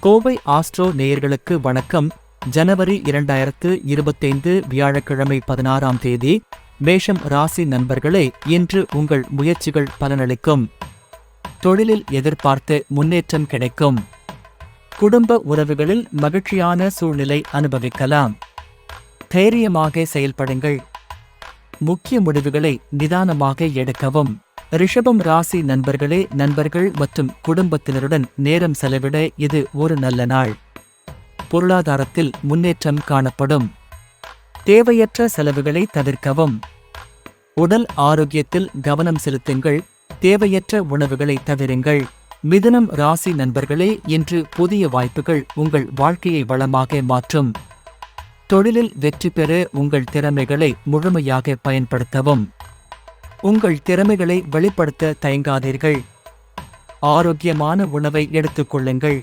Kovai astro நேயர்களுக்கு வணக்கம். ஜனவரி இரண்டாயிரத்து இருபத்தைந்து வியாழக்கிழமை பதினாறாம் தேதி மேஷம் ராசி நண்பர்களே இன்று உங்கள் முயற்சிகள் பலனளிக்கும். தொழிலில் எதிர்பார்த்த முன்னேற்றம் கிடைக்கும். குடும்ப உறவுகளில் மகிழ்ச்சியான சூழ்நிலை அனுபவிக்கலாம். தைரியமாக செயல்படுங்கள். முக்கிய முடிவுகளை நிதானமாக எடுக்கவும். ரிஷபம் ராசி நண்பர்களே நண்பர்கள் மற்றும் குடும்பத்தினருடன் நேரம் செலவிட இது ஒரு நல்ல நாள். பொருளாதாரத்தில் முன்னேற்றம் காணப்படும். தேவையற்ற செலவுகளை தவிர்க்கவும். உடல் ஆரோக்கியத்தில் கவனம் செலுத்துங்கள். தேவையற்ற உணவுகளை தவிருங்கள். மிதுனம் ராசி நண்பர்களே இன்று புதிய வாய்ப்புகள் உங்கள் வாழ்க்கையை வளமாக மாற்றும். தொழிலில் வெற்றி பெற உங்கள் திறமைகளை முழுமையாக பயன்படுத்தவும். உங்கள் திறமைகளை வெளிப்படுத்த தயங்காதீர்கள். ஆரோக்கியமான உணவை எடுத்துக்கொள்ளுங்கள்